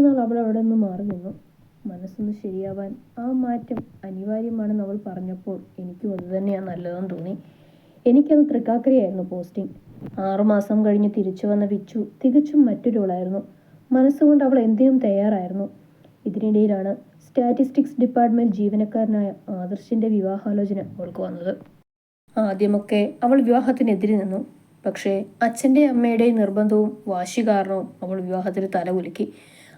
കുറച്ചുനാൾ അവൾ അവിടെ നിന്ന് മാറി നിന്നു. മനസ്സൊന്ന് ശരിയാവാൻ ആ മാറ്റം അനിവാര്യമാണെന്ന് അവൾ പറഞ്ഞപ്പോൾ എനിക്കും അതുതന്നെയാണ് നല്ലതെന്ന് തോന്നി. എനിക്കത് തൃക്കാക്കരയായിരുന്നു പോസ്റ്റിംഗ്. ആറുമാസം കഴിഞ്ഞ് തിരിച്ചു വന്ന വിച്ചു തികച്ചും മറ്റൊരാളായിരുന്നു മനസ്സുകൊണ്ട് അവൾ എന്തിനും തയ്യാറായിരുന്നു. ഇതിനിടയിലാണ് സ്റ്റാറ്റിസ്റ്റിക്സ് ഡിപ്പാർട്ട്മെന്റ് ജീവനക്കാരനായ ആദർശിന്റെ വിവാഹാലോചന അവൾക്ക് വന്നത്. ആദ്യമൊക്കെ അവൾ വിവാഹത്തിനെതിരെ നിന്നു. പക്ഷേ അച്ഛന്റെ അമ്മയുടെ നിർബന്ധവും വാശി കാരണവും അവൾ വിവാഹത്തിന് തലകുലുക്കി.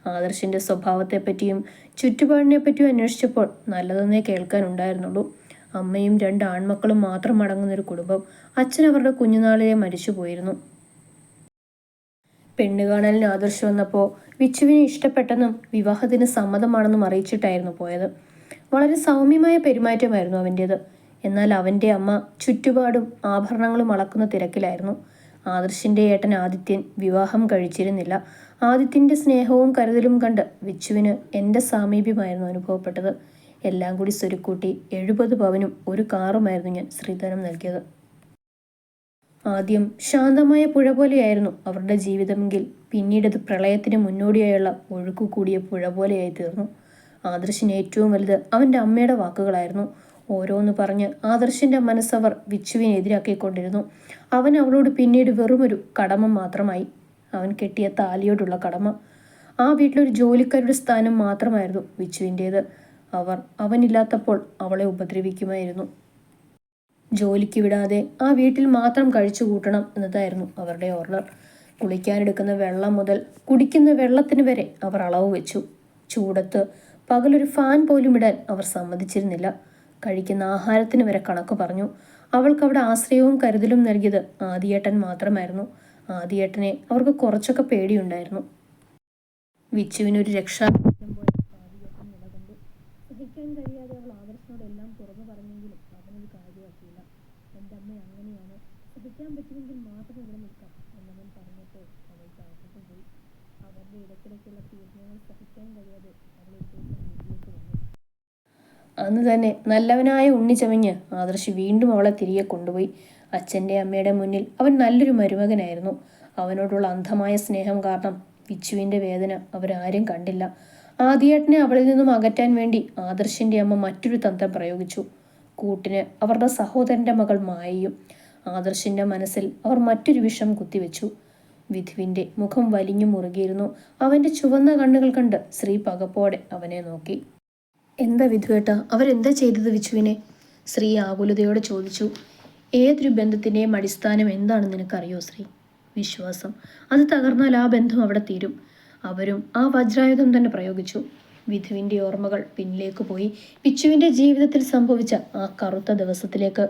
ആദർശിന്റെ സ്വഭാവത്തെപ്പറ്റിയും ചുറ്റുപാടിനെ പറ്റിയും അന്വേഷിച്ചപ്പോൾ നല്ലതെന്നേ കേൾക്കാനുണ്ടായിരുന്നുള്ളൂ. അമ്മയും രണ്ട് ആൺമക്കളും മാത്രം അടങ്ങുന്നൊരു കുടുംബം അച്ഛൻ അവരുടെ കുഞ്ഞുനാളിലെ മരിച്ചു പോയിരുന്നു പെണ്ണ് കാണലിന് ആദർശം വന്നപ്പോൾ വിച്ചുവിനെ ഇഷ്ടപ്പെട്ടെന്നും വിവാഹത്തിന് സമ്മതമാണെന്നും അറിയിച്ചിട്ടായിരുന്നു പോയത്. വളരെ സൗമ്യമായ പെരുമാറ്റമായിരുന്നു അവന്റേത് എന്നാൽ അവന്റെ അമ്മ ചുറ്റുപാടും ആഭരണങ്ങളും അളക്കുന്ന തിരക്കിലായിരുന്നു. ആദർശിന്റെ ഏട്ടൻ ആദിത്യൻ വിവാഹം കഴിച്ചിരുന്നില്ല. ആദിത്യന്റെ സ്നേഹവും കരുതലും കണ്ട് വിച്ചുവിന് എന്റെ സാമീപ്യമായിരുന്നു അനുഭവപ്പെട്ടത്. എല്ലാം കൂടി സ്വരുക്കൂട്ടി എഴുപത് പവനും ഒരു കാറുമായിരുന്നു ഞാൻ ശ്രീധരം നൽകിയത്. ആദ്യം ശാന്തമായ പുഴ പോലെയായിരുന്നു അവരുടെ ജീവിതമെങ്കിൽ പിന്നീടത് പ്രളയത്തിന് മുന്നോടിയായുള്ള ഒഴുക്കു കൂടിയ പുഴ പോലെയായി തീർന്നു. ആദർശിന് ഏറ്റവും വലുത് അവന്റെ അമ്മയുടെ വാക്കുകളായിരുന്നു. ഓരോന്ന് പറഞ്ഞ് ആദർശിന്റെ മനസ്സവർ വിച്ചുവിനെതിരാക്കിക്കൊണ്ടിരുന്നു അവൻ അവളോട് പിന്നീട് വെറുമൊരു കടമ മാത്രമായി അവൻ കെട്ടിയ താലിയോടുള്ള കടമ. ആ വീട്ടിലൊരു ജോലിക്കാരുടെ സ്ഥാനം മാത്രമായിരുന്നു വിച്ചുവിന്റേത് അവർ അവനില്ലാത്തപ്പോൾ അവളെ ഉപദ്രവിക്കുമായിരുന്നു. ജോലിക്ക് വിടാതെ ആ വീട്ടിൽ മാത്രം കഴിച്ചു കൂട്ടണം എന്നതായിരുന്നു അവരുടെ ഓർഡർ. കുളിക്കാനെടുക്കുന്ന വെള്ളം മുതൽ കുടിക്കുന്ന വെള്ളത്തിന് വരെ അവർ അളവ് വെച്ചു. ചൂടത്ത് പകലൊരു ഫാൻ പോലും ഇടാൻ അവർ സമ്മതിച്ചിരുന്നില്ല. കഴിക്കുന്ന ആഹാരത്തിന് വരെ കണക്ക് പറഞ്ഞു. അവൾക്ക് അവിടെ ആശ്രയവും കരുതലും നൽകിയത് ആദിയേട്ടൻ മാത്രമായിരുന്നു. ആദിയേട്ടനെ അവർക്ക് കുറച്ചൊക്കെ പേടിയുണ്ടായിരുന്നു. വിച്ചുവിനൊരു രക്ഷ അങ്ങനെയാണ്. മാത്രം കഴിയാതെ വന്നു. അന്ന് തന്നെ നല്ലവനായ ഉണ്ണി ചമഞ്ഞ് ആദർശ് വീണ്ടും അവളെ തിരികെ കൊണ്ടുപോയി. അച്ഛന്റെ അമ്മയുടെ മുന്നിൽ അവൻ നല്ലൊരു മരുമകനായിരുന്നു. അവനോടുള്ള അന്ധമായ സ്നേഹം കാരണം വിച്ചുവിന്റെ വേദന അവരാരും കണ്ടില്ല. ആദിയേട്ടനെ അവളിൽ നിന്നും അകറ്റാൻ വേണ്ടി ആദർശിന്റെ അമ്മ മറ്റൊരു തന്ത്രം പ്രയോഗിച്ചു. കൂട്ടിന് അവരുടെ സഹോദരന്റെ മകൾ മായയും ആദർശിന്റെ മനസ്സിൽ അവർ മറ്റൊരു വിഷം കുത്തിവെച്ചു. വിധുവിന്റെ മുഖം വലിഞ്ഞു മുറുകിയിരുന്നു. അവന്റെ ചുവന്ന കണ്ണുകൾ കണ്ട് ശ്രീ പകപ്പോടെ അവനെ നോക്കി. എന്താ വിധുവേട്ട അവരെന്താ ചെയ്തത് വിച്ചുവിനെ? ശ്രീ ആകുലതയോടെ ചോദിച്ചു. ഏതൊരു ബന്ധത്തിന്റെയും അടിസ്ഥാനം എന്താണെന്ന് നിനക്കറിയോ ശ്രീ? വിശ്വാസം. അത് തകർന്നാൽ ആ ബന്ധം അവിടെ തീരും. അവരും ആ വജ്രായുധം തന്നെ പ്രയോഗിച്ചു. വിധുവിന്റെ ഓർമ്മകൾ പിന്നിലേക്ക് പോയി. വിച്ചുവിന്റെ ജീവിതത്തിൽ സംഭവിച്ച ആ കറുത്ത ദിവസത്തിലേക്ക്.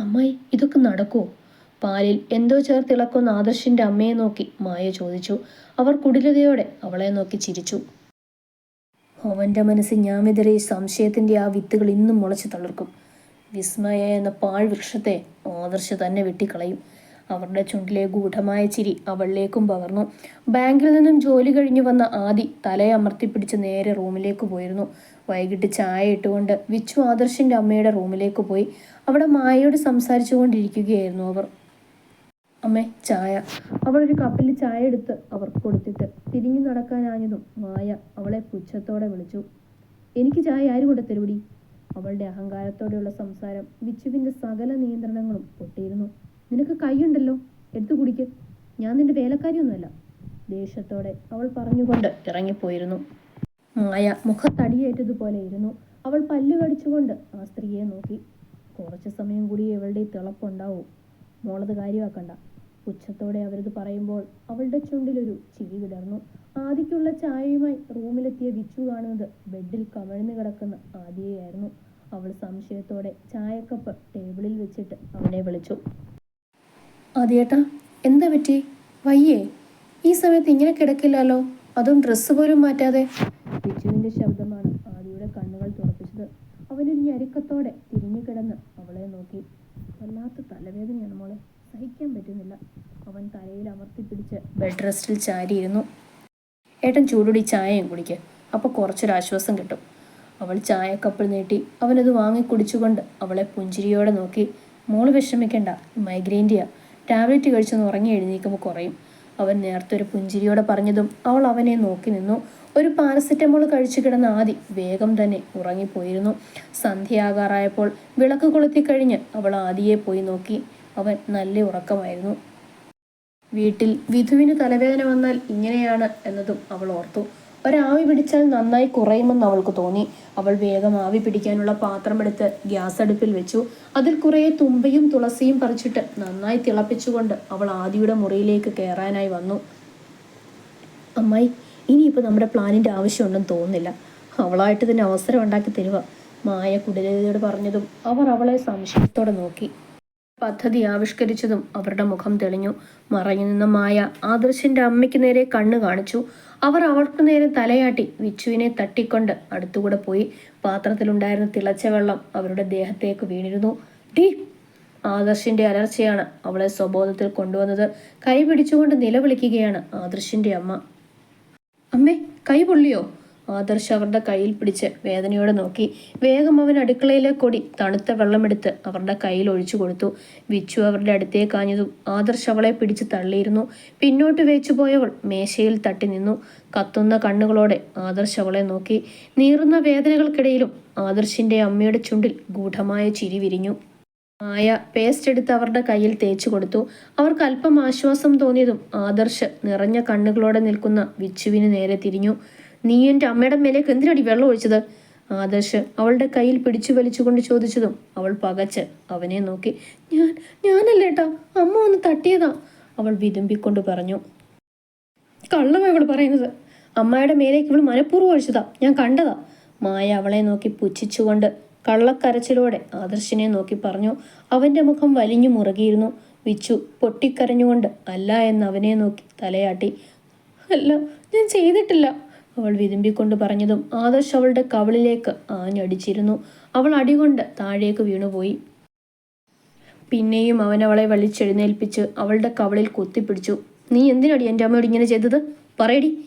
അമ്മായി ഇതൊക്കെ നടക്കുമോ പാലിൽ എന്തോ ചേർത്തിളക്കുന്ന ആദർശിന്റെ അമ്മയെ നോക്കി മായ ചോദിച്ചു. അവർ കുടിലതയോടെ അവളെ നോക്കി ചിരിച്ചു. അവന്റെ മനസ്സിൽ ഞാൻ വിതറിയ സംശയത്തിന്റെ ആ വിത്തുകൾ ഇന്നും മുളച്ചു തളിർക്കും. വിസ്മയ എന്ന പാഴ്വൃക്ഷത്തെ ആദർശ തന്നെ വെട്ടിക്കളയും. അവരുടെ ചുണ്ടിലെ ഗൂഢമായ ചിരി അവളിലേക്കും പകർന്നു. ബാങ്കിൽ നിന്നും ജോലി കഴിഞ്ഞു വന്ന ആദി തലയമർത്തിപ്പിടിച്ച് നേരെ റൂമിലേക്ക് പോയിരുന്നു. വൈകിട്ട് ചായ ഇട്ടുകൊണ്ട് വിച്ചു ആദർശിന്റെ അമ്മയുടെ റൂമിലേക്ക് പോയി. അവിടെ മായയോട് സംസാരിച്ചുകൊണ്ടിരിക്കുകയായിരുന്നു അവർ. അമ്മേ ചായ. അവളൊരു കപ്പിൽ ചായ എടുത്ത് അവർക്ക് കൊടുത്തിട്ട് തിരിഞ്ഞു നടക്കാനായതും മായ അവളെ പുച്ഛത്തോടെ വിളിച്ചു. എനിക്ക് ചായ ആര് കൊടുത്തരുടി? അവളുടെ അഹങ്കാരത്തോടെയുള്ള സംസാരം വിച്ചുവിന്റെ സകല നിയന്ത്രണങ്ങളും പൊട്ടിയിരുന്നു. നിനക്ക് കൈയുണ്ടല്ലോ എടുത്തു കുടിക്ക്. ഞാൻ നിന്റെ വേലക്കാരിയൊന്നുമല്ല ദേഷ്യത്തോടെ അവൾ പറഞ്ഞുകൊണ്ട് ഇറങ്ങിപ്പോയിരുന്നു. മായ മുഖത്തടിയേറ്റതുപോലെ ഇരുന്നു. അവൾ പല്ലു കടിച്ചുകൊണ്ട് ആ സ്ത്രീയെ നോക്കി. കുറച്ച് സമയം കൂടി ഇവളുടെ തിളപ്പുണ്ടാവൂ. മോളത് കാര്യമാക്കണ്ട. പുച്ഛത്തോടെ അവരത് പറയുമ്പോൾ അവളുടെ ചുണ്ടിലൊരു ചിരി വിടർന്നു. ആദിക്കുള്ള ചായയുമായി റൂമിലെത്തിയ വിച്ചു കാണുന്നത് ബെഡിൽ കമഴ്ന്നു കിടക്കുന്ന ആദിയെയായിരുന്നു. അവൾ സംശയത്തോടെ ചായക്കപ്പ് ടേബിളിൽ വെച്ചിട്ട് അവനെ വിളിച്ചു. ആദിയേട്ടാ എന്താ പറ്റി? വയ്യേ ഈ സമയത്ത് ഇങ്ങനെ കിടക്കില്ലല്ലോ. അതും ഡ്രസ്സ് പോലും മാറ്റാതെ. വിച്ചുവിന്റെ ശബ്ദമാണ് ആദിയുടെ കണ്ണുകൾ തുറപ്പിച്ചത് അവനൊരു ഞെരുക്കത്തോടെ തിരിഞ്ഞു കിടന്ന് അവളെ നോക്കി വല്ലാത്ത തലവേദനയാണ് മോളെ സഹിക്കാൻ പറ്റുന്നില്ല അവൻ തലയിൽ അമർത്തിപ്പിടിച്ച് ബെഡ് റെസ്റ്റിൽ ചാരിയിരുന്നു. ഏട്ടൻ ചൂടുടി ചായയും കുടിക്ക്. അപ്പോൾ കുറച്ചൊരാശ്വാസം കിട്ടും. അവൾ ചായക്കപ്പിൾ നീട്ടി അവനത് വാങ്ങി കുടിച്ചുകൊണ്ട് അവളെ പുഞ്ചിരിയോടെ നോക്കി. മോൾ വിഷമിക്കണ്ട മൈഗ്രെയിന്റെയാ ടാബ്ലറ്റ് കഴിച്ചൊന്ന് ഉറങ്ങി എഴുന്നേക്കുമ്പോൾ കുറയും. അവൻ നേരത്തെ ഒരു പുഞ്ചിരിയോടെ പറഞ്ഞതും അവൾ അവനെ നോക്കി നിന്നു. ഒരു പാരസെറ്റമോൾ കഴിച്ചു കിടന്ന ആദി വേഗം തന്നെ ഉറങ്ങിപ്പോയിരുന്നു. സന്ധ്യയാകാറായപ്പോൾ വിളക്ക് കൊളുത്തി കഴിഞ്ഞ് അവൾ ആദിയെ പോയി നോക്കി. അവൻ നല്ല ഉറക്കമായിരുന്നു. വീട്ടിൽ വിധുവിന് തലവേദന വന്നാൽ ഇങ്ങനെയാണ് എന്നതും അവൾ ഓർത്തു. ഒരാവി പിടിച്ചാൽ നന്നായി കുറയുമെന്ന് അവൾക്ക് തോന്നി. അവൾ വേഗം ആവി പിടിക്കാനുള്ള പാത്രമെടുത്ത് ഗ്യാസ് അടുപ്പിൽ വെച്ചു. അതിൽ കുറേ തുമ്പയും തുളസിയും പറിച്ചിട്ട് നന്നായി തിളപ്പിച്ചുകൊണ്ട് അവൾ ആദിയുടെ മുറിയിലേക്ക് കയറാനായി വന്നു. അമ്മായി ഇനിയിപ്പോൾ നമ്മുടെ പ്ലാനിന്റെ ആവശ്യമുണ്ടെന്ന് തോന്നുന്നില്ല. അവളായിട്ട് തന്നെ അവസരം ഉണ്ടാക്കി തരുക മായ കുടിലതയോട് പറഞ്ഞതും അവർ അവളെ സംശയത്തോടെ നോക്കി. പദ്ധതി ആവിഷ്കരിച്ചതും അവരുടെ മുഖം തെളിഞ്ഞു. മറഞ്ഞു നിന്ന മായ ആദർശിന്റെ അമ്മയ്ക്ക് നേരെ കണ്ണു കാണിച്ചു. അവർ അവൾക്ക് നേരെ തലയാട്ടി വിച്ചുവിനെ തട്ടിക്കൊണ്ട് അടുത്തുകൂടെ പോയി. പാത്രത്തിലുണ്ടായിരുന്ന തിളച്ച വെള്ളം അവരുടെ ദേഹത്തേക്ക് വീണിരുന്നു. ടീ ആദർശിന്റെ അലർച്ചയാണ് അവളെ സ്വബോധത്തിൽ കൊണ്ടുവന്നത്. കൈ പിടിച്ചുകൊണ്ട് നിലവിളിക്കുകയാണ് ആദർശിന്റെ അമ്മ. അമ്മേ കൈ പൊള്ളിയോ? ആദർശ് അവരുടെ കയ്യിൽ പിടിച്ച് വേദനയോടെ നോക്കി. വേഗം അവൻ അടുക്കളയിലെ കൊടി തണുത്ത വെള്ളമെടുത്ത് അവരുടെ കയ്യിൽ ഒഴിച്ചു കൊടുത്തു. വിച്ചു അവരുടെ അടുത്തേക്ക് കാഞ്ഞതും ആദർശ് അവളെ പിടിച്ച് തള്ളിയിരുന്നു. പിന്നോട്ട് വേച്ചു പോയവൾ മേശയിൽ തട്ടി നിന്നു. കത്തുന്ന കണ്ണുകളോടെ ആദർശ് അവളെ നോക്കി. നീറുന്ന വേദനകൾക്കിടയിലും ആദർശിന്റെ അമ്മയുടെ ചുണ്ടിൽ ഗൂഢമായ ചിരി വിരിഞ്ഞു. മായ പേസ്റ്റ് എടുത്ത് അവരുടെ കയ്യിൽ തേച്ചു കൊടുത്തു. അവർക്ക് അല്പം ആശ്വാസം തോന്നിയതും ആദർശ് നിറഞ്ഞ കണ്ണുകളോടെ നിൽക്കുന്ന വിച്ചുവിന് നേരെ തിരിഞ്ഞു. നീ എന്റെ അമ്മയുടെ മേലേക്ക് എന്തിനടി വെള്ളം ഒഴിച്ചത്? ആദർശ് അവളുടെ കയ്യിൽ പിടിച്ചു വലിച്ചുകൊണ്ട് ചോദിച്ചതും അവൾ പകച്ച് അവനെ നോക്കി ഞാൻ ഞാനല്ലേട്ടാ അമ്മ ഒന്ന് തട്ടിയതാ. അവൾ വിതുമ്പിക്കൊണ്ട് പറഞ്ഞു കള്ളമാ ഇവൾ പറയുന്നത്. അമ്മയുടെ മേലേക്ക് ഇവൾ മനഃപൂർവം ഒഴിച്ചതാ. ഞാൻ കണ്ടതാ. മായ അവളെ നോക്കി പുച്ഛിച്ചുകൊണ്ട് കള്ളക്കരച്ചിലോടെ ആദർശിനെ നോക്കി പറഞ്ഞു അവന്റെ മുഖം വലിഞ്ഞു മുറുകിയിരുന്നു. വിച്ചു പൊട്ടിക്കരഞ്ഞുകൊണ്ട് അല്ല എന്ന് അവനെ നോക്കി തലയാട്ടി അല്ല ഞാൻ ചെയ്തിട്ടില്ല. അവൾ വിതുമ്പിക്കൊണ്ട് പറഞ്ഞതും ആദർശ് അവളുടെ കവളിലേക്ക് ആഞ്ഞടിച്ചിരുന്നു. അവൾ അടികൊണ്ട് താഴേക്ക് വീണുപോയി. പിന്നെയും അവൻ അവളെ വലിച്ചെഴുന്നേൽപ്പിച്ച് അവളുടെ കവളിൽ കുത്തിപ്പിടിച്ചു. നീ എന്തിനടി എന്റെ അമ്മയോട് ഇങ്ങനെ ചെയ്തത്? പറയടി.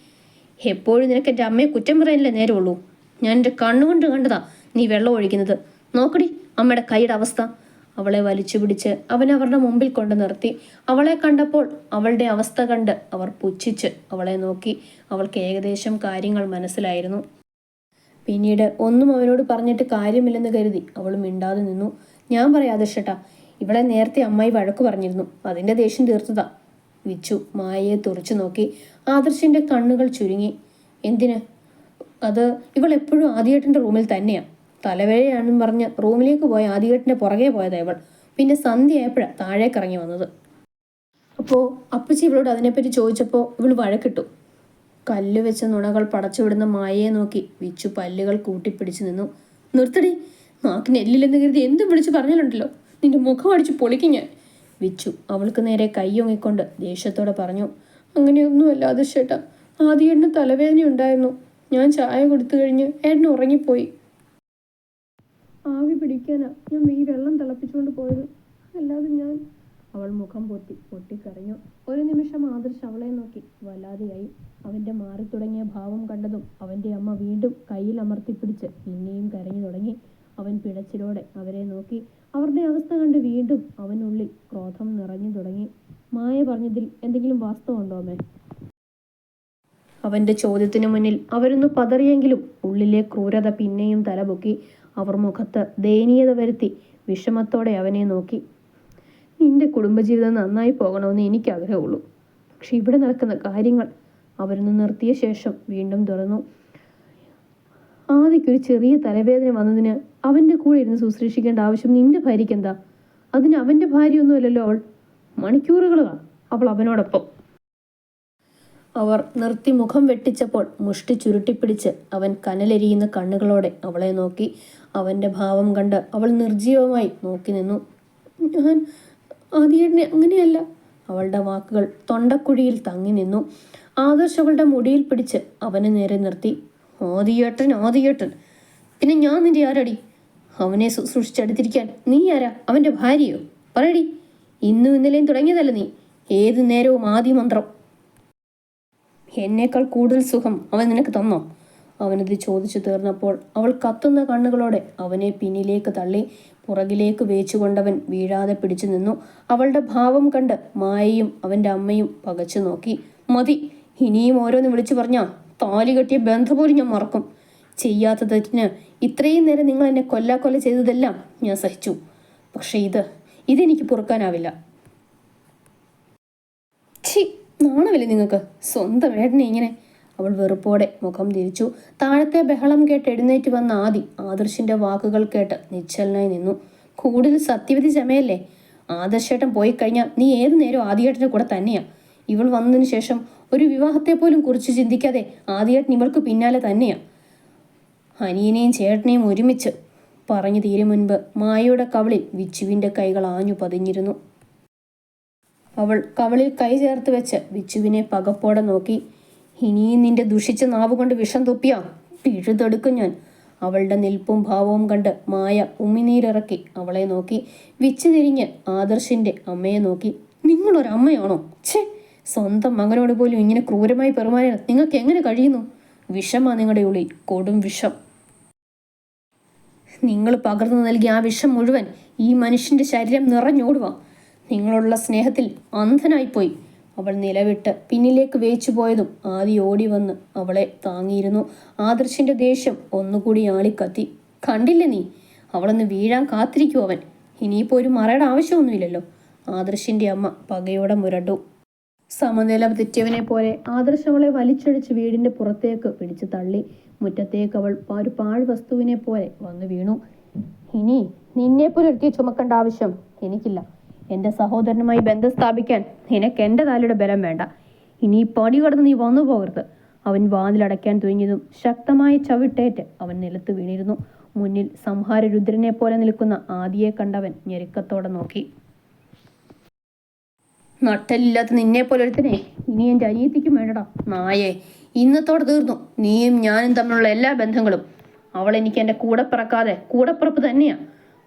എപ്പോഴും നിനക്ക് എന്റെ അമ്മയെ കുറ്റം പറയാനല്ലേ നേരമുള്ളൂ? ഞാൻ എന്റെ കണ്ണുകൊണ്ട് കണ്ടതാ നീ വെള്ളം ഒഴിക്കുന്നത്. നോക്കടി അമ്മയുടെ കൈയുടെ അവസ്ഥ. അവളെ വലിച്ചു പിടിച്ച് അവൻ അവരുടെ മുമ്പിൽ കൊണ്ട് നിർത്തി. അവളെ കണ്ടപ്പോൾ അവളുടെ അവസ്ഥ കണ്ട് അവർ പുച്ഛിച്ച് അവളെ നോക്കി. അവൾക്ക് ഏകദേശം കാര്യങ്ങൾ മനസ്സിലായിരുന്നു. പിന്നീട് ഒന്നും അവനോട് പറഞ്ഞിട്ട് കാര്യമില്ലെന്ന് കരുതി അവൾ മിണ്ടാതെ നിന്നു. ഞാൻ പറയാതെ ഷട്ടാ ഇവളെ നേരത്തെ അമ്മായി വഴക്ക് പറഞ്ഞിരുന്നു. അതിന്റെ ദേഷ്യം തീർത്തതാ. വിച്ചു മായയെ തുറച്ചു നോക്കി. ആദർശിന്റെ കണ്ണുകൾ ചുരുങ്ങി. എന്തിന്? അത് ഇവൾ എപ്പോഴും ആദ്യേട്ടന്റെ റൂമിൽ തന്നെയാ. തലവേഴയാണെന്ന് പറഞ്ഞ് റൂമിലേക്ക് പോയ ആദ്യേട്ടന്റെ പുറകെ പോയതാ അവൾ പിന്നെ സന്ധ്യയായപ്പോഴാണ് താഴേക്ക് ഇറങ്ങി വന്നത്. അപ്പോൾ അപ്പച്ചി ഇവളോട് അതിനെപ്പറ്റി ചോദിച്ചപ്പോൾ ഇവൾ വഴക്കിട്ടു. കല്ല് വെച്ച നുണകൾ പടച്ചുവിടുന്ന മായയെ നോക്കി വിച്ചു പല്ലുകൾ കൂട്ടിപ്പിടിച്ചു നിന്നു. നിർത്തടി നാക്കിന് എല്ലില്ലെന്ന് കരുതി എന്തും വിളിച്ചു പറഞ്ഞാലുണ്ടല്ലോ. നിന്റെ മുഖം അടിച്ച് പൊളിക്കും ഞാൻ. വിച്ചു അവൾക്ക് നേരെ കൈയൊങ്ങിക്കൊണ്ട് ദേഷ്യത്തോടെ പറഞ്ഞു അങ്ങനെയൊന്നുമല്ല അല്ലാതെ ചേട്ടാ ആദ്യ ഏട്ടന് തലവേദന ഉണ്ടായിരുന്നു ഞാൻ ചായ കൊടുത്തു കഴിഞ്ഞ് ഏട്ടൻ ഉറങ്ങിപ്പോയി. പിടിക്കാനാ. ഞാൻ ഈ വെള്ളം തിളപ്പിച്ചുകൊണ്ട് പോയത്. അല്ലാതെ ഞാൻ അവൾ മുഖം പൊത്തി പൊട്ടിക്കരഞ്ഞു. ഒരു നിമിഷം ആദർശ് അവളെ നോക്കി. വല്ലാതെയായി. അവന്റെ മാറി തുടങ്ങിയ ഭാവം കണ്ടതും അവന്റെ അമ്മ വീണ്ടും കയ്യിൽ അമർത്തിപ്പിടിച്ച് പിന്നെയും കരഞ്ഞു തുടങ്ങി. അവൻ പിടച്ചിലോടെ അവരെ നോക്കി. അവരുടെ അവസ്ഥ കണ്ട് വീണ്ടും അവനുള്ളിൽ ക്രോധം നിറഞ്ഞു തുടങ്ങി. മായ പറഞ്ഞതിൽ എന്തെങ്കിലും വാസ്തവമുണ്ടോ അമ്മേ? അവന്റെ ചോദ്യത്തിനു മുന്നിൽ അവരൊന്ന് പതറിയെങ്കിലും ഉള്ളിലെ ക്രൂരത പിന്നെയും തലപൊക്കി അവർ മുഖത്ത് ദയനീയത വരുത്തി വിഷമത്തോടെ അവനെ നോക്കി. നിന്റെ കുടുംബജീവിതം നന്നായി പോകണമെന്ന് എനിക്ക് ആഗ്രഹമുള്ളൂ പക്ഷെ ഇവിടെ നടക്കുന്ന കാര്യങ്ങൾ അവരൊന്ന് നിർത്തിയ ശേഷം വീണ്ടും തുറന്നു. ആദ്യക്കൊരു ചെറിയ തലവേദന വന്നതിന് അവന്റെ കൂടെ ഇരുന്ന് ശുശ്രൂഷിക്കേണ്ട ആവശ്യം നിന്റെ ഭാര്യയ്ക്ക് എന്താ? അതിന് അവന്റെ ഭാര്യയൊന്നുമല്ലല്ലോ അവൾ. മണിക്കൂറുകളാണ് അവൾ അവനോടൊപ്പം. അവർ നിർത്തി മുഖം വെട്ടിച്ചപ്പോൾ മുഷ്ടി ചുരുട്ടിപ്പിടിച്ച് അവൻ കനലെരിയുന്ന കണ്ണുകളോടെ അവളെ നോക്കി. അവന്റെ ഭാവം കണ്ട് അവൾ നിർജീവമായി നോക്കി നിന്നു. ഞാൻ ആദിയേട്ടനെ അങ്ങനെയല്ല അവളുടെ വാക്കുകൾ തൊണ്ടക്കുഴിയിൽ തങ്ങി നിന്നു. ആദർശ് അവളുടെ മുടിയിൽ പിടിച്ച് അവനെ നേരെ നിർത്തി. ആദിയേട്ടൻ ആദിയേട്ടൻ പിന്നെ ഞാൻ നിന്റെ ആരടി? അവനെ ശുശ്രൂഷിച്ചെടുത്തിരിക്കാൻ നീ ആരാ? അവന്റെ ഭാര്യയോ? പറയടി ഇന്നും ഇന്നലെയും തുടങ്ങിയതല്ല നീ? ഏതു നേരവും ആദ്യമന്ത്രം എന്നേക്കാൾ കൂടുതൽ സുഖം അവൻ നിനക്ക് തന്നോ? അവനത് ചോദിച്ചു തീർന്നപ്പോൾ അവൾ കത്തുന്ന കണ്ണുകളോടെ അവനെ പിന്നിലേക്ക് തള്ളി പുറകിലേക്ക് വേച്ചുകൊണ്ടവൻ വീഴാതെ പിടിച്ചു നിന്നു. അവളുടെ ഭാവം കണ്ട് മായയും അവന്റെ അമ്മയും പകച്ചു നോക്കി. മതി ഇനിയും ഓരോന്ന് വിളിച്ചു പറഞ്ഞാ താലി കെട്ടിയ ബന്ധം ഞാൻ മറക്കും. ചെയ്യാത്ത തെറ്റിന് ഇത്രയും നേരം നിങ്ങൾ എന്നെ കൊല്ലാക്കൊല്ല ചെയ്തതെല്ലാം ഞാൻ സഹിച്ചു. പക്ഷെ ഇത് ഇതെനിക്ക് പൊറുക്കാനാവില്ല. ഛി. നാണമില്ലേ നിങ്ങൾക്ക്? സ്വന്തം ഏട്ടനെ ഇങ്ങനെ. അവൾ വെറുപ്പോടെ മുഖം തിരിച്ചു. താഴത്തെ ബഹളം കേട്ട് എഴുന്നേറ്റ് വന്ന ആദി ആദർശിന്റെ വാക്കുകൾ കേട്ട് നിശ്ചലനായി നിന്നു. കൂടുതൽ സത്യവതി ചമയല്ലേ? ആദർശേട്ടൻ പോയി കഴിഞ്ഞാൽ നീ ഏത് നേരം ആദിയേട്ടന്റെ കൂടെ തന്നെയാ. ഇവൾ വന്നതിന് ശേഷം ഒരു വിവാഹത്തെ പോലും കുറിച്ച് ചിന്തിക്കാതെ ആദിയേട്ടൻ ഇവൾക്ക് പിന്നാലെ തന്നെയാ. അനിയനെയും ചേട്ടനെയും ഒരുമിച്ച് പറഞ്ഞു തീരും മുൻപ് മായയുടെ കവളിൽ വിച്ചുവിന്റെ കൈകൾ ആഞ്ഞു പതിഞ്ഞിരുന്നു. അവൾ കവളിൽ കൈ ചേർത്ത് വെച്ച് ബിച്ചുവിനെ പകപ്പോടെ നോക്കി. ഇനിയും നിന്റെ ദുഷിച്ച നാവ് കൊണ്ട് വിഷം തുപ്പിയാ പിഴുതെടുക്കും ഞാൻ. അവളുടെ നിൽപ്പും ഭാവവും കണ്ട് മായ ഉമിനീരിറക്കി അവളെ നോക്കി. വിച്ചു തിരിഞ്ഞ് ആദർശിന്റെ അമ്മയെ നോക്കി. നിങ്ങളൊരമ്മയാണോ ഛേ സ്വന്തം മകനോട് പോലും ഇങ്ങനെ ക്രൂരമായി പെരുമാറാൻ നിങ്ങൾക്ക് എങ്ങനെ കഴിയുന്നു? വിഷമാ നിങ്ങളുടെ ഉള്ളിൽ കൊടും വിഷം. നിങ്ങൾ പകർന്നു നൽകിയ ആ വിഷം മുഴുവൻ ഈ മനുഷ്യന്റെ ശരീരം നിറഞ്ഞോടുക നിങ്ങളുള്ള സ്നേഹത്തിൽ അന്ധനായിപ്പോയി. അവൾ നിലവിട്ട് പിന്നിലേക്ക് വേച്ചു പോയതും ആദി ഓടി വന്ന് അവളെ താങ്ങിയിരുന്നു. ആദർശിന്റെ ദേഷ്യം ഒന്നുകൂടി ആളിക്കത്തി. കണ്ടില്ലേ നീ? അവളൊന്ന് വീഴാൻ കാത്തിരിക്കൂ അവൻ. ഇനിയിപ്പോൾ ഒരു മറയുടെ ആവശ്യമൊന്നുമില്ലല്ലോ. ആദർശിന്റെ അമ്മ പകയോടെ മുരണ്ടു സമനില തെറ്റിയവനെ പോലെ ആദർശ് അവളെ വലിച്ചടിച്ച് വീടിന്റെ പുറത്തേക്ക് പിടിച്ചു തള്ളി. മുറ്റത്തേക്ക് അവൾ ഒരു പാഴ് വസ്തുവിനെ പോലെ വന്നു വീണു. ഇനി നിന്നെ പോലെ ഒരുത്തി ചുമക്കേണ്ട ആവശ്യം എനിക്കില്ല. എന്റെ സഹോദരനുമായി ബന്ധം സ്ഥാപിക്കാൻ നിനക്ക് എന്റെ താലിയുടെ ബലം വേണ്ട. ഇനി ഈ പടി കടന്ന് നീ വന്നു പോകരുത്. അവൻ വാതിലടയ്ക്കാൻ തുനിഞ്ഞതും ശക്തമായ ചവിട്ടേറ്റ് അവൻ നിലത്ത് വീണിരുന്നു. മുന്നിൽ സംഹാര രുദ്രനെ പോലെ നിൽക്കുന്ന ആദിയെ കണ്ടവൻ ഞെരുക്കത്തോടെ നോക്കി. നട്ടലില്ലാത്ത നിന്നെ പോലെ ഇനി എന്റെ അനിയത്തിക്കും വേണ്ടടാ. നായേ ഇന്നത്തോടെ തീർന്നു. നീയും ഞാനും തമ്മിലുള്ള എല്ലാ ബന്ധങ്ങളും. അവളെനിക്ക് എന്റെ കൂടെ പിറക്കാതെ കൂടപ്പിറപ്പ് തന്നെയാ.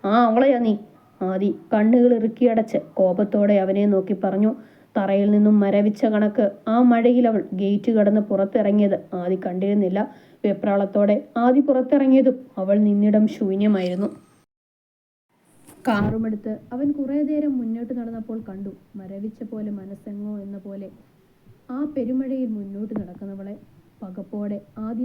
ആ അവളെയാ നീ. ആദി കണ്ണുകൾ ഇറുക്കിയടച്ച് കോപത്തോടെ അവനെ നോക്കി പറഞ്ഞു തറയിൽ നിന്നും മരവിച്ച കണക്ക് ആ മഴയിൽ അവൾ ഗേറ്റ് കടന്ന് പുറത്തിറങ്ങിയത് ആദി കണ്ടിരുന്നില്ല. വെപ്രാളത്തോടെ ആദി പുറത്തിറങ്ങിയതും അവൾ നിന്നിടം ശൂന്യമായിരുന്നു. കാറുമെടുത്ത് അവൻ കുറേ നേരം മുന്നോട്ട് നടന്നപ്പോൾ കണ്ടു മരവിച്ച പോലെ മനസ്സെങ്ങോ എന്ന പോലെ ആ പെരുമഴയിൽ മുന്നോട്ട് നടക്കുന്നവളെ പകപ്പോടെ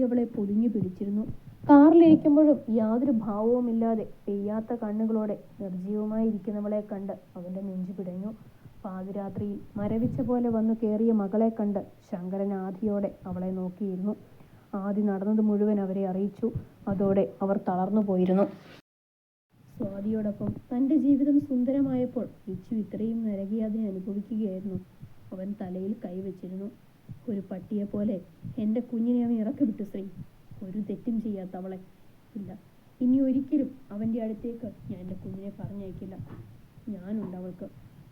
അവളെ പൊതിഞ്ഞു പിടിച്ചിരുന്നു. കാറിലിരിക്കുമ്പോഴും യാതൊരു ഭാവവുമില്ലാതെ പെയ്യാത്ത കണ്ണുകളോടെ നിർജീവമായി ഇരിക്കുന്നവളെ കണ്ട് അവന്റെ നെഞ്ചു പിടഞ്ഞു. പാതിരാത്രിയിൽ മരവിച്ച പോലെ വന്നു കയറിയ മകളെ കണ്ട് ശങ്കരൻ ആദിയോടെ അവളെ നോക്കിയിരുന്നു. ആദി നടന്നത് മുഴുവൻ അവരെ അറിയിച്ചു. അതോടെ അവർ തളർന്നു പോയിരുന്നു. സ്വാതിയോടൊപ്പം തന്റെ ജീവിതം സുന്ദരമായപ്പോൾ വിച്ചു ഇത്രയും നരകിയാതിനെ അനുഭവിക്കുകയായിരുന്നു. അവൻ തലയിൽ കൈവച്ചിരുന്നു. ഒരു പട്ടിയെ പോലെ എന്റെ കുഞ്ഞിനെ അവൻ ഇറക്കി വിട്ടു ശ്രീ. ഒരു തെറ്റും ചെയ്യാത്തവളെ. ഇല്ല. ഇനി ഒരിക്കലും അവന്റെ അടുത്തേക്ക് ഞാൻ എന്റെ കുഞ്ഞിനെ പറഞ്ഞയക്കില്ല. ഞാനുണ്ട് അവൾക്ക്.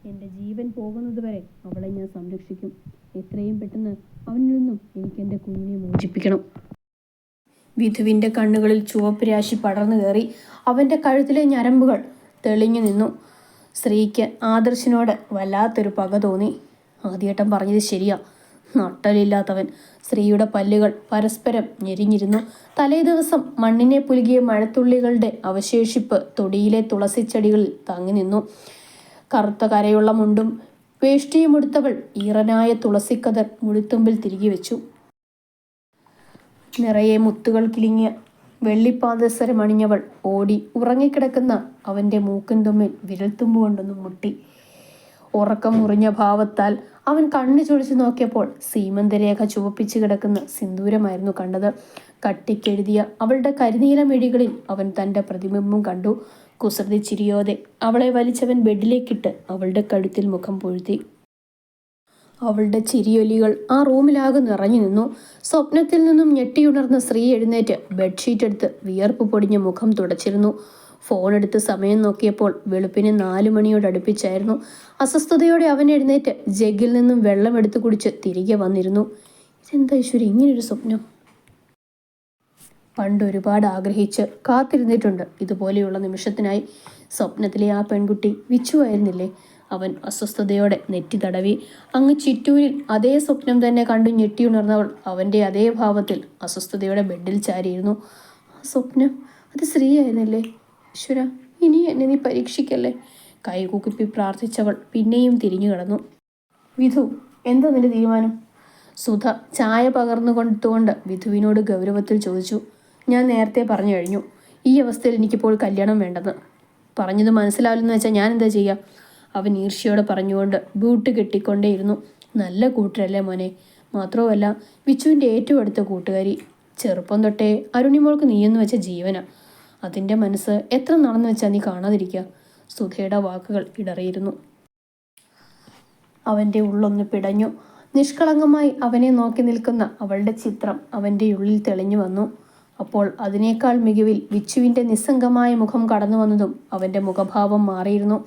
എന്റെ ജീവൻ പോകുന്നത് വരെ അവളെ ഞാൻ സംരക്ഷിക്കും. എത്രയും പെട്ടെന്ന് അവനിൽ നിന്നും എനിക്ക് എന്റെ കുഞ്ഞിനെ മോചിപ്പിക്കണം. വിധുവിന്റെ കണ്ണുകളിൽ ചുവപ്പ് രാശി പടർന്നു കയറി അവന്റെ കഴുത്തിലെ ഞരമ്പുകൾ തെളിഞ്ഞു നിന്നു. സ്ത്രീക്ക് ആദർശിനോട് വല്ലാത്തൊരു പക തോന്നി. ആദ്യേട്ടൻ പറഞ്ഞത് ശരിയാ. നട്ടലില്ലാത്തവൻ. സ്ത്രീയുടെ പല്ലുകൾ പരസ്പരം ഞെരിഞ്ഞിരുന്നു. തലേ ദിവസം മണ്ണിനെ പുലുകിയ മഴത്തുള്ളികളുടെ അവശേഷിപ്പ് തൊടിയിലെ തുളസിച്ചെടികളിൽ തങ്ങി നിന്നു. കറുത്ത കരയുള്ള മുണ്ടും വേഷ്ടിയുമുടുത്തവൾ ഈറനായ തുളസിക്കതർ മുഴുത്തുമ്പിൽ തിരികെ വെച്ചു. നിറയെ മുത്തുകൾ കിളിങ്ങിയ വെള്ളിപ്പാദസരം അണിഞ്ഞവൾ ഓടി ഉറങ്ങിക്കിടക്കുന്ന അവന്റെ മൂക്കിൻ തുമ്മിൽ വിരൽത്തുമ്പ് കൊണ്ടൊന്നും മുട്ടി. ഉറക്കം മുറിഞ്ഞ ഭാവത്താൽ അവൻ കണ്ണു ചൊളിച്ചു നോക്കിയപ്പോൾ സീമന്തരേഖ ചുവപ്പിച്ചു കിടക്കുന്ന സിന്ദൂരമായിരുന്നു കണ്ടത്. കട്ടിക്കെഴുതിയ അവളുടെ കരിനീല മെഴികളിൽ അവൻ തന്റെ പ്രതിബിംബം കണ്ടു. കുസൃതി ചിരിയോതെ അവളെ വലിച്ചവൻ ബെഡിലേക്കിട്ട് അവളുടെ കഴുത്തിൽ മുഖം പൊഴുത്തി. അവളുടെ ചിരിയൊലികൾ ആ റൂമിലാകെ നിറഞ്ഞു നിന്നു. സ്വപ്നത്തിൽ നിന്നും ഞെട്ടിയുണർന്ന സ്ത്രീ എഴുന്നേറ്റ് ബെഡ്ഷീറ്റ് എടുത്ത് വിയർപ്പ് പൊടിഞ്ഞ മുഖം തുടച്ചിരുന്നു. ഫോൺ എടുത്ത് സമയം നോക്കിയപ്പോൾ വെളുപ്പിന് നാലു മണിയോട് അടുപ്പിച്ചായിരുന്നു. അസ്വസ്ഥതയോടെ അവൻ എഴുന്നേറ്റ് ജഗ്ഗിൽ നിന്നും വെള്ളം എടുത്തു കുടിച്ച് തിരികെ വന്നിരുന്നു. ഇതെന്താ ഈശ്വരി? ഇങ്ങനൊരു സ്വപ്നം? പണ്ട് ഒരുപാട് ആഗ്രഹിച്ച് കാത്തിരുന്നിട്ടുണ്ട് ഇതുപോലെയുള്ള നിമിഷത്തിനായി. സ്വപ്നത്തിലെ ആ പെൺകുട്ടി വിച്ചുവായിരുന്നില്ലേ അവൻ അസ്വസ്ഥതയോടെ നെറ്റി തടവി. അങ്ങ് ചിറ്റൂരിൽ അതേ സ്വപ്നം തന്നെ കണ്ടു ഞെട്ടിയുണർന്നവൾ അവന്റെ അതേ ഭാവത്തിൽ അസ്വസ്ഥതയോടെ ബെഡിൽ ചാരിയിരുന്നു. ആ സ്വപ്നം? അത് സ്ത്രീയായിരുന്നില്ലേ? ഈശ്വര ഇനി എന്നെ നീ പരീക്ഷിക്കല്ലേ? കൈകൂക്കിപ്പി പ്രാർത്ഥിച്ചവൾ പിന്നെയും തിരിഞ്ഞു കിടന്നു. വിധു എന്താ നിന്റെ തീരുമാനം? സുധ ചായ പകർന്നു കൊടുത്തുകൊണ്ട് വിധുവിനോട് ഗൗരവത്തിൽ ചോദിച്ചു. ഞാൻ നേരത്തെ പറഞ്ഞു കഴിഞ്ഞു. ഈ അവസ്ഥയിൽ എനിക്കിപ്പോൾ കല്യാണം വേണ്ടെന്ന് പറഞ്ഞത് മനസ്സിലാവില്ലെന്ന് വെച്ചാൽ ഞാൻ എന്താ ചെയ്യുക അവൻ ഈർഷ്യയോടെ പറഞ്ഞുകൊണ്ട് ബൂട്ട് കെട്ടിക്കൊണ്ടേയിരുന്നു. നല്ല കൂട്ടരല്ലേ മോനെ. മാത്രവുമല്ല വിച്ചുവിന്റെ ഏറ്റവും അടുത്ത കൂട്ടുകാരി. ചെറുപ്പം തൊട്ടേ അരുണിമോൾക്ക് നീയെന്ന് വെച്ച ജീവന. അതിന്റെ മനസ്സ് എത്ര നടന്നു വെച്ചാൽ നീ കാണാതിരിക്കുക സുധയുടെ വാക്കുകൾ ഇടറിയിരുന്നു. അവന്റെ ഉള്ളൊന്ന് പിടഞ്ഞു. നിഷ്കളങ്കമായി അവനെ നോക്കി നിൽക്കുന്ന അവളുടെ ചിത്രം അവന്റെ ഉള്ളിൽ തെളിഞ്ഞു വന്നു. അപ്പോൾ അതിനേക്കാൾ മികവിൽ വിച്ചുവിന്റെ നിസ്സംഗമായ മുഖം കടന്നു വന്നതും അവന്റെ മുഖഭാവം മാറിയിരുന്നു.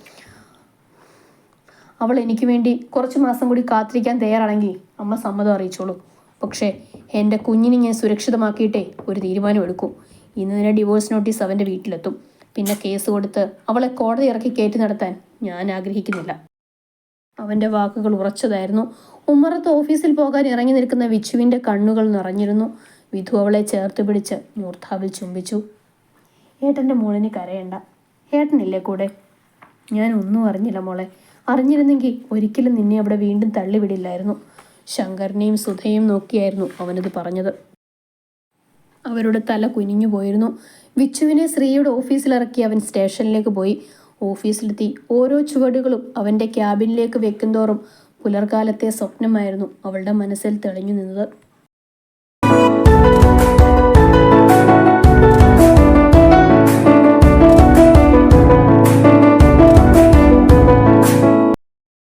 അവൾ എനിക്ക് വേണ്ടി കുറച്ച് മാസം കൂടി കാത്തിരിക്കാൻ തയ്യാറാണെങ്കിൽ അമ്മ സമ്മതം അറിയിച്ചോളൂ. പക്ഷേ എന്റെ കുഞ്ഞിനെ ഞാൻ സുരക്ഷിതമാക്കിയിട്ടേ ഒരു തീരുമാനം എടുക്കൂ ഇന്ന് തന്നെ ഡിവോഴ്സ് നോട്ടീസ് അവന്റെ വീട്ടിലെത്തും. പിന്നെ കേസ് കൊടുത്ത് അവളെ കോടതി ഇറക്കി കയറ്റി നടത്താൻ ഞാൻ ആഗ്രഹിക്കുന്നില്ല. അവന്റെ വാക്കുകൾ ഉറച്ചതായിരുന്നു. ഉമ്മറത്ത് ഓഫീസിൽ പോകാൻ ഇറങ്ങി നിൽക്കുന്ന വിച്ചുവിന്റെ കണ്ണുകൾ നിറഞ്ഞിരുന്നു. വിധു അവളെ ചേർത്ത് പിടിച്ച് മൂർധാവിൽ ചുംബിച്ചു. ഏട്ടന്റെ മോളിന് കരയണ്ട. ഏട്ടനില്ലേ കൂടെ? ഞാൻ ഒന്നും അറിഞ്ഞില്ല മോളെ. അറിഞ്ഞിരുന്നെങ്കിൽ ഒരിക്കലും നിന്നെ അവിടെ വീണ്ടും തള്ളിവിടില്ലായിരുന്നു. ശങ്കറിനെയും സുധയും നോക്കിയായിരുന്നു അവനത് പറഞ്ഞത്. അവരുടെ തല കുനിഞ്ഞു പോയിരുന്നു. വിച്ചുവിനെ ശ്രീയുടെ ഓഫീസിലിറക്കി അവൻ സ്റ്റേഷനിലേക്ക് പോയി. ഓഫീസിലെത്തി. ഓരോ ചുവടുകളും അവന്റെ ക്യാബിനിലേക്ക് വെക്കുന്തോറും പുലർകാലത്തെ സ്വപ്നമായിരുന്നു അവളുടെ മനസ്സിൽ തെളിഞ്ഞു നിന്നത്.